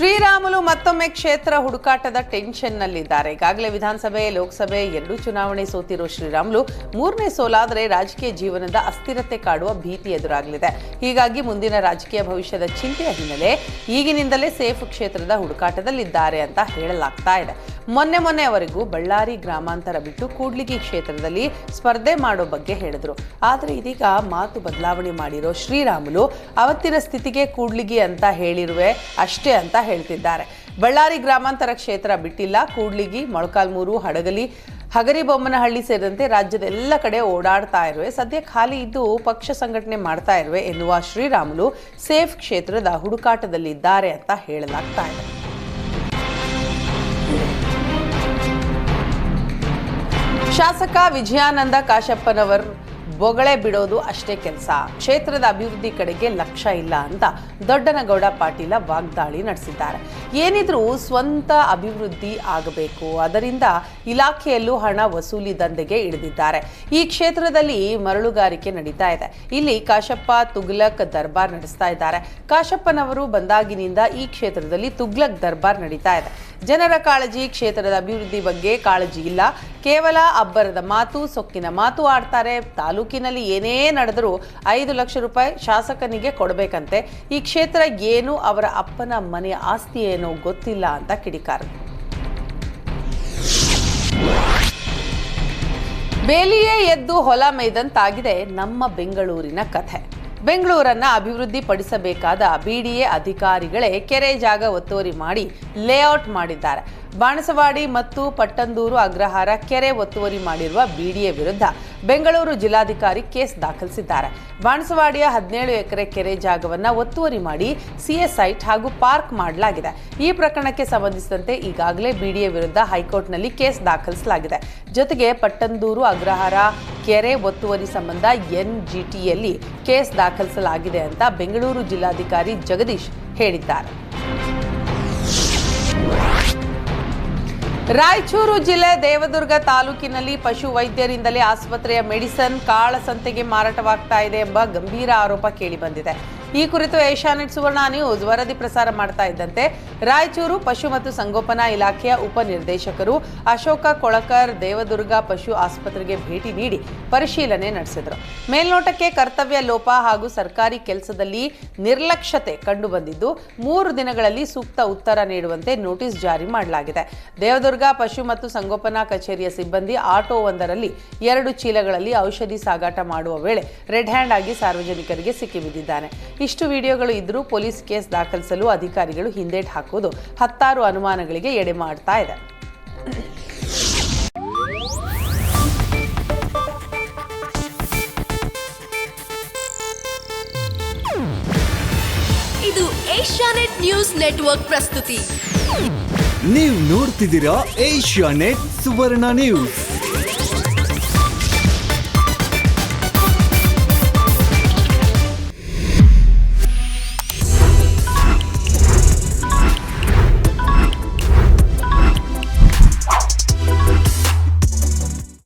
ಶ್ರೀರಾಮುಲು ಮತ್ತೊಮ್ಮೆ ಕ್ಷೇತ್ರ ಹುಡುಕಾಟದ ಟೆನ್ಷನ್ನಲ್ಲಿದ್ದಾರೆ. ಈಗಾಗಲೇ ವಿಧಾನಸಭೆ, ಲೋಕಸಭೆ ಎರಡೂ ಚುನಾವಣೆ ಸೋತಿರೋ ಶ್ರೀರಾಮುಲು ಮೂರನೇ ಸೋಲಾದರೆ ರಾಜಕೀಯ ಜೀವನದ ಅಸ್ಥಿರತೆ ಕಾಡುವ ಭೀತಿ ಎದುರಾಗಲಿದೆ. ಹೀಗಾಗಿ ಮುಂದಿನ ರಾಜಕೀಯ ಭವಿಷ್ಯದ ಚಿಂತೆಯ ಹಿನ್ನೆಲೆ ಈಗಿನಿಂದಲೇ ಸೇಫ್ ಕ್ಷೇತ್ರದ ಹುಡುಕಾಟದಲ್ಲಿದ್ದಾರೆ ಅಂತ ಹೇಳಲಾಗ್ತಾ ಇದೆ. ಮೊನ್ನೆ ಮೊನ್ನೆವರೆಗೂ ಬಳ್ಳಾರಿ ಗ್ರಾಮಾಂತರ ಬಿಟ್ಟು ಕೂಡ್ಲಿಗಿ ಕ್ಷೇತ್ರದಲ್ಲಿ ಸ್ಪರ್ಧೆ ಮಾಡೋ ಬಗ್ಗೆ ಹೇಳಿದ್ರು. ಆದರೆ ಇದೀಗ ಮಾತು ಬದಲಾವಣೆ ಮಾಡಿರೋ ಶ್ರೀರಾಮುಲು ಅವತ್ತಿನ ಸ್ಥಿತಿಗೆ ಕೂಡ್ಲಿಗಿ ಅಂತ ಹೇಳಿರುವೆ ಅಷ್ಟೇ ಅಂತ ಹೇಳ್ತಿದ್ದಾರೆ. ಬಳ್ಳಾರಿ ಗ್ರಾಮಾಂತರ ಕ್ಷೇತ್ರ ಬಿಟ್ಟಿಲ್ಲ, ಕೂಡ್ಲಿಗಿ, ಮೊಳಕಾಲ್ಮೂರು, ಹಡಗಲಿ, ಹಗರಿಬೊಮ್ಮನಹಳ್ಳಿ ಸೇರಿದಂತೆ ರಾಜ್ಯದ ಎಲ್ಲ ಕಡೆ ಓಡಾಡ್ತಾ ಇರುವೆ. ಸದ್ಯ ಖಾಲಿ ಇದ್ದು ಪಕ್ಷ ಸಂಘಟನೆ ಮಾಡ್ತಾ ಇರುವೆ ಎನ್ನುವ ಶ್ರೀರಾಮುಲು ಸೇಫ್ ಕ್ಷೇತ್ರದ ಹುಡುಕಾಟದಲ್ಲಿದ್ದಾರೆ ಅಂತ ಹೇಳಲಾಗ್ತಾ ಇದೆ. ಶಾಸಕ ವಿಜಯಾನಂದ ಕಾಶಪ್ಪನವರು ಬೊಗಳೆ ಬಿಡೋದು ಅಷ್ಟೇ ಕೆಲಸ. ಕ್ಷೇತ್ರದ ಅಭಿವೃದ್ಧಿ ಕಡೆಗೆ ಲಕ್ಷ್ಯ ಇಲ್ಲ ಅಂತ ದೊಡ್ಡನಗೌಡ ಪಾಟೀಲ ವಾಗ್ದಾಳಿ ನಡೆಸಿದ್ದಾರೆ. ಏನಿದ್ರೂ ಸ್ವಂತ ಅಭಿವೃದ್ಧಿ ಆಗಬೇಕು. ಅದರಿಂದ ಇಲಾಖೆಯಲ್ಲೂ ಹಣ ವಸೂಲಿ ದಂಧೆಗೆ ಇಳಿದಿದ್ದಾರೆ. ಈ ಕ್ಷೇತ್ರದಲ್ಲಿ ಮರಳುಗಾರಿಕೆ ನಡೀತಾ ಇದೆ. ಇಲ್ಲಿ ಕಾಶಪ್ಪ, ತುಗ್ಲಕ್ ದರ್ಬಾರ್ ನಡೆಸ್ತಾ ಇದ್ದಾರೆ. ಕಾಶಪ್ಪನವರು ಬಂದಾಗಿನಿಂದ ಈ ಕ್ಷೇತ್ರದಲ್ಲಿ ತುಗ್ಲಕ್ ದರ್ಬಾರ್ ನಡೀತಾ ಇದೆ. ಜನರ ಕಾಳಜಿ ಕ್ಷೇತ್ರದ ಅಭಿವೃದ್ಧಿ ಬಗ್ಗೆ ಕಾಳಜಿ ಇಲ್ಲ. ಕೇವಲ ಅಬ್ಬರದ ಮಾತು, ಸೊಕ್ಕಿನ ಮಾತು ಆಡ್ತಾರೆ. ತಾಲೂಕಿನಲ್ಲಿ ಏನೇ ನಡೆದರೂ ಐದು ಲಕ್ಷ ರೂಪಾಯಿ ಶಾಸಕನಿಗೆ ಕೊಡಬೇಕಂತೆ. ಈ ಕ್ಷೇತ್ರ ಏನು, ಅವರ ಅಪ್ಪನ ಮನೆಯ ಆಸ್ತಿ ಏನೋ ಗೊತ್ತಿಲ್ಲ ಅಂತ ಕಿಡಿಕಾರ ಬೇಲಿಯೇ ಎದ್ದು ಹೊಲ ಮೈದಂತಾಗಿದೆ ನಮ್ಮ ಬೆಂಗಳೂರಿನ ಕಥೆ. ಬೆಂಗಳೂರನ್ನ ಅಭಿವೃದ್ಧಿಪಡಿಸಬೇಕಾದ ಬಿಡಿಎ ಅಧಿಕಾರಿಗಳೇ ಕೆರೆ ಜಾಗ ಒತ್ತುವರಿ ಮಾಡಿ ಲೇಔಟ್ ಮಾಡಿದ್ದಾರೆ. ಬಾಣಸವಾಡಿ ಮತ್ತು ಪಟ್ಟಂದೂರು ಅಗ್ರಹಾರ ಕೆರೆ ಒತ್ತುವರಿ ಮಾಡಿರುವ ಬಿಡಿಎ ವಿರುದ್ಧ ಬೆಂಗಳೂರು ಜಿಲ್ಲಾಧಿಕಾರಿ ಕೇಸ್ ದಾಖಲಿಸಿದ್ದಾರೆ. ಬಾಣಸವಾಡಿಯ ಹದಿನೇಳು ಎಕರೆ ಕೆರೆ ಜಾಗವನ್ನ ಒತ್ತುವರಿ ಮಾಡಿ ಸಿಎಸ್ಐಟ್ ಹಾಗೂ ಪಾರ್ಕ್ ಮಾಡಲಾಗಿದೆ. ಈ ಪ್ರಕರಣಕ್ಕೆ ಸಂಬಂಧಿಸಿದಂತೆ ಈಗಾಗಲೇ ಬಿಡಿಎ ವಿರುದ್ಧ ಹೈಕೋರ್ಟ್ನಲ್ಲಿ ಕೇಸ್ ದಾಖಲಿಸಲಾಗಿದೆ. ಜೊತೆಗೆ ಪಟ್ಟಂದೂರು ಅಗ್ರಹಾರ ಕೆರೆ ಒತ್ತುವರಿ ಸಂಬಂಧ ಎನ್ಜಿಟಿಯಲ್ಲಿ ಕೇಸ್ ದಾಖಲಿಸಲಾಗಿದೆ ಅಂತ ಬೆಂಗಳೂರು ಜಿಲ್ಲಾಧಿಕಾರಿ ಜಗದೀಶ್ ಹೇಳಿದ್ದಾರೆ. ರಾಯಚೂರು ಜಿಲ್ಲೆ ದೇವದುರ್ಗ ತಾಲೂಕಿನಲ್ಲಿ ಪಶು ವೈದ್ಯರಿಂದಲೇ ಆಸ್ಪತ್ರೆಯ ಮೆಡಿಸನ್ ಕಾಳಸಂತೆಗೆ ಮಾರಾಟವಾಗ್ತಾ ಇದೆ ಎಂಬ ಗಂಭೀರ ಆರೋಪ ಕೇಳಿಬಂದಿದೆ. ಈ ಕುರಿತು ಏಷ್ಯಾನೆಟ್ ಸುವರ್ಣ ನ್ಯೂಸ್ ವರದಿ ಪ್ರಸಾರ ಮಾಡ್ತಾ ಇದ್ದಂತೆ ರಾಯಚೂರು ಪಶು ಮತ್ತು ಸಂಗೋಪನಾ ಇಲಾಖೆಯ ಉಪನಿರ್ದೇಶಕರು ಅಶೋಕ ಕೊಳಕರ್, ದೇವದುರ್ಗ ಪಶು ಆಸ್ಪತ್ರೆಗೆ ಭೇಟಿ ನೀಡಿ ಪರಿಶೀಲನೆ ನಡೆಸಿದರು. ಮೇಲ್ನೋಟಕ್ಕೆ ಕರ್ತವ್ಯ ಲೋಪ ಹಾಗೂ ಸರ್ಕಾರಿ ಕೆಲಸದಲ್ಲಿ ನಿರ್ಲಕ್ಷ್ಯತೆ ಕಂಡುಬಂದಿದ್ದು, ಮೂರು ದಿನಗಳಲ್ಲಿ ಸೂಕ್ತ ಉತ್ತರ ನೀಡುವಂತೆ ನೋಟಿಸ್ ಜಾರಿ ಮಾಡಲಾಗಿದೆ. ದೇವದುರ್ಗ ಪಶು ಮತ್ತು ಸಂಗೋಪನಾ ಕಚೇರಿಯ ಸಿಬ್ಬಂದಿ ಆಟೋವೊಂದರಲ್ಲಿ ಎರಡು ಚೀಲಗಳಲ್ಲಿ ಔಷಧಿ ಸಾಗಾಟ ಮಾಡುವ ವೇಳೆ ರೆಡ್ ಹ್ಯಾಂಡ್ ಆಗಿ ಸಾರ್ವಜನಿಕರಿಗೆ ಸಿಕ್ಕಿಬಿದ್ದಿದ್ದಾನೆ ಇಷ್ಟು ವಿಡಿಯೋಗಳು ಇದ್ದರೂ ಪೊಲೀಸ್ ಕೇಸ್ ದಾಖಲಿಸಲು ಅಧಿಕಾರಿಗಳು ಹಿಂದೇಟು ಹಾಕೋದು ಹತ್ತಾರು ಅನುಮಾನಗಳಿಗೆ ಎಡೆ ಮಾಡ್ತಾ ಇದೆ. ಇದು ಏಷ್ಯಾನೆಟ್ ನ್ಯೂಸ್ ನೆಟ್ವರ್ಕ್ ಪ್ರಸ್ತುತಿ. ನೀವು ನೋಡ್ತಿದ್ದೀರಾ ಏಷ್ಯಾನೆಟ್ ಸುವರ್ಣ ನ್ಯೂಸ್.